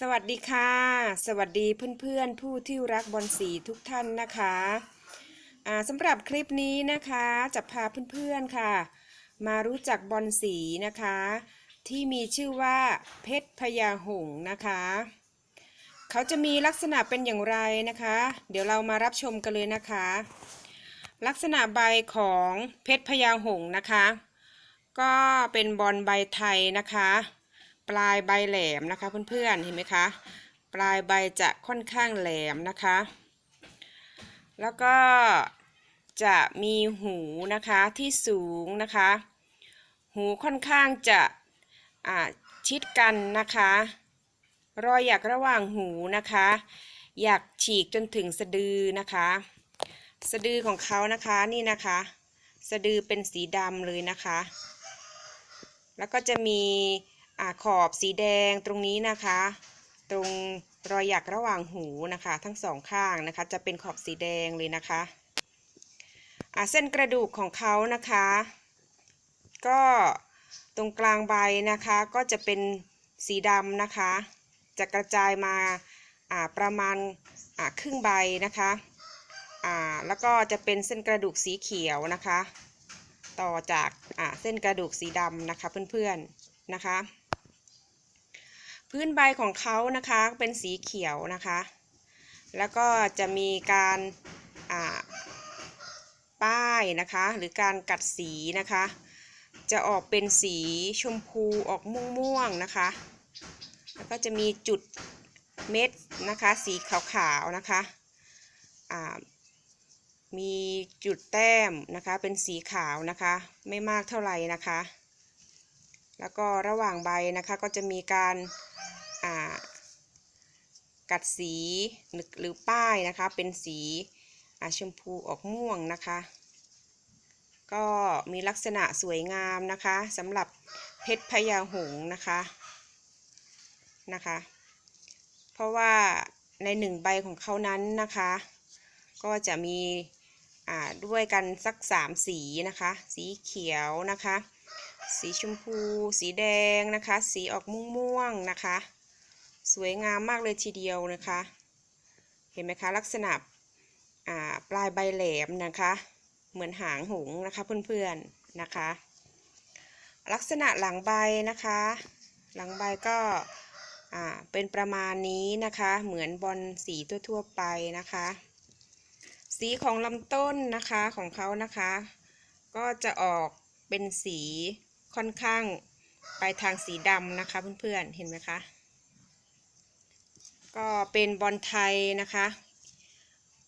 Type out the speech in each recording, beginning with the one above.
สวัสดีค่ะ สวัสดีเพื่อนๆ ผู้ที่รักบอลสีทุกท่านนะคะสำหรับคลิปนี้นะคะจะพาเพื่อนๆค่ะ มารู้จักบอลสีนะคะ ที่มีชื่อว่าเพชรพญาหงนะคะ เขาจะมีลักษณะเป็นอย่างไรนะคะ เดี๋ยวเรามารับชมกันเลยนะคะ ลักษณะใบของเพชรพญาหงนะคะ ก็เป็นบอลใบไทยนะคะ ปลายใบแหลมนะคะเพื่อนๆเห็นไหมคะ ปลายใบจะค่อนข้างแหลมนะคะ แล้วก็จะมีหูนะคะที่สูงนะคะ หูค่อนข้างจะอ่าชิดกันนะคะ รอยหยักระหว่างหูนะคะอยากฉีกจนถึงสะดือนะคะ สะดือของเขานะคะนี่นะคะ สะดือเป็นสีดำเลยนะคะ แล้วก็จะมี อาขอบสีแดงตรงนี้นะคะ ตรงรอยหยักระหว่างหูนะคะ ทั้งสองข้างนะคะ จะเป็นขอบสีแดงเลยนะคะอ่าเส้นกระดูกของเขานะคะ ก็ตรงกลางใบนะคะก็จะเป็นสีดำนะคะ จะกระจายมาอ่าประมาณอ่าครึ่งใบนะคะอ่าแล้วก็จะเป็นเส้นกระดูกสีเขียวนะคะ ต่อจากอ่าเส้นกระดูกสีดำนะคะเพื่อนๆนะคะ พื้นใบของเขานะคะเป็นสีเขียวนะคะ แล้วก็จะมีการป้ายนะคะ หรือการกัดสีนะคะ จะออกเป็นสีชมพูออกม่วงๆนะคะ แล้วก็จะมีจุดเม็ดนะคะ สีขาวๆนะคะมีจุดแต้มนะคะ เป็นสีขาวนะคะ ไม่มากเท่าไหร่นะคะ แล้วก็ระหว่างใบนะคะก็จะมีการ กัดสีหรือหรือป้ายนะคะ เป็นสีชมพูออกม่วงนะคะ ก็มีลักษณะสวยงามนะคะสำหรับเพชรพญาหงนะคะนะคะ เพราะว่าในหนึ่งใบของเขานั้นนะคะ ก็จะมีด้วยกันสักสามสีนะคะ สีเขียวนะคะ สีชมพู สีแดงนะคะ สีออกม่วงๆนะคะ สวยงามมากเลยทีเดียวนะคะ เห็นไหมคะลักษณะปลายใบแหลมนะคะ เหมือนหางหงนะคะเพื่อนๆนะคะ ลักษณะหลังใบนะคะ หลังใบก็เป็นประมาณนี้นะคะ เหมือนบอลสีทั่วๆไปนะคะ สีของลำต้นนะคะของเขานะคะ ก็จะออกเป็นสีค่อนข้างไปทางสีดำนะคะเพื่อนๆเห็นไหมคะ ก็เป็นบอลไทยนะคะ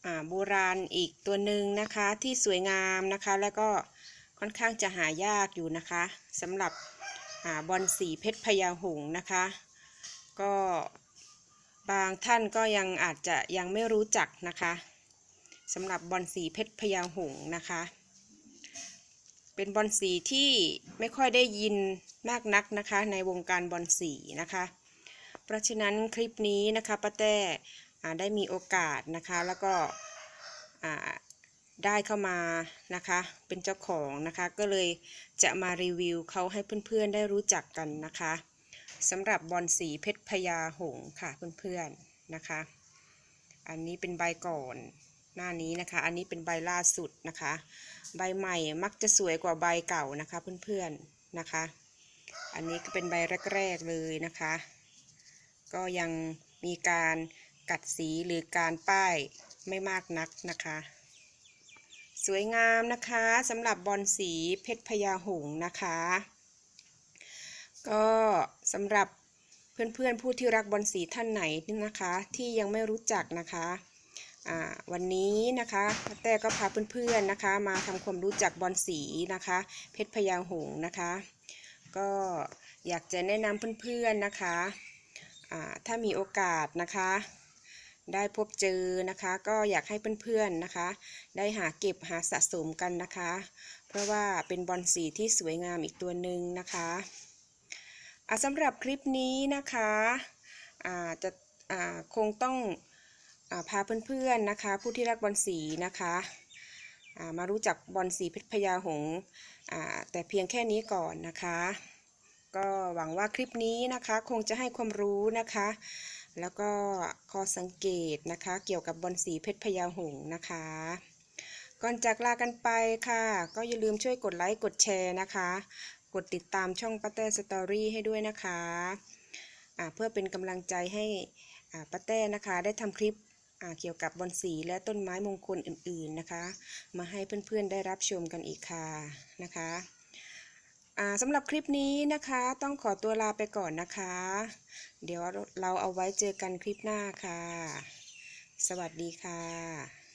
อ่าโบราณอีกตัวหนึ่งนะคะที่สวยงามนะคะ แล้วก็ค่อนข้างจะหายากอยู่นะคะสำหรับอ่าบอลสีเพชรพญาหงนะคะ ก็บางท่านก็ยังอาจจะยังไม่รู้จักนะคะสำหรับบอลสีเพชรพญาหงนะคะ เป็นบอลสีที่ไม่ค่อยได้ยินมากนักนะคะในวงการบอลสีนะคะ เพราะฉะนั้นคลิปนี้นะคะป้าแต้ได้มีโอกาสนะคะแล้วก็ได้เข้ามานะคะเป็นเจ้าของนะคะก็เลยจะมารีวิวเขาให้เพื่อนๆได้รู้จักกันนะคะสำหรับบอลสีเพชรพญาหงค่ะเพื่อนๆนะคะ อันนี้เป็นใบก่อนหน้านี้นะคะ อันนี้เป็นใบล่าสุดนะคะ ใบใหม่มักจะสวยกว่าใบเก่านะคะเพื่อนๆนะคะ อันนี้ก็เป็นใบแรกๆเลยนะคะ ก็ยังมีการกัดสีหรือการป้ายไม่มากนักนะคะ สวยงามนะคะสำหรับบอลสีเพชรพญาหงนะคะ ก็สำหรับเพื่อนๆผู้ที่รักบอลสีท่านไหนนี่นะคะ ที่ยังไม่รู้จักนะคะวันนี้นะคะแต่ก็พาเพื่อนๆนะคะ มาทำความรู้จักบอลสีนะคะ เพชรพญาหงนะคะ ก็อยากจะแนะนำเพื่อนๆนะคะ ถ้ามีโอกาสนะคะ ได้พบเจอนะคะ ก็อยากให้เพื่อนๆนะคะ ได้หาเก็บหาสะสมกันนะคะ เพราะว่าเป็นบอลสีที่สวยงามอีกตัวหนึ่งนะคะอ่าสำหรับคลิปนี้นะคะจะคงต้องอพาเพื่อนๆนะคะ ผู้ที่รักบอลสีนะคะมารู้จักบอลสีเพชรพญาหงส์แต่เพียงแค่นี้ก่อนนะคะ ก็หวังว่าคลิปนี้นะคะคงจะให้ความรู้นะคะ แล้วก็ข้อสังเกตนะคะ เกี่ยวกับบอลสีเพชรพญาหงส์นะคะ ก่อนจากลากันไปค่ะ ก็อย่าลืมช่วยกดไลค์กดแชร์นะคะ กดติดตามช่องป้าแต้สตอรี่ให้ด้วยนะคะเพื่อเป็นกำลังใจให้ป้าแต้นะคะ ได้ทำคลิปเกี่ยวกับบอลสีและต้นไม้มงคลอื่นๆนะคะ มาให้เพื่อนๆได้รับชมกันอีกค่ะนะคะ สำหรับคลิปนี้นะคะต้องขอตัวลาไปก่อนนะคะ เดี๋ยวเราเอาไว้เจอกันคลิปหน้าค่ะ สวัสดีค่ะ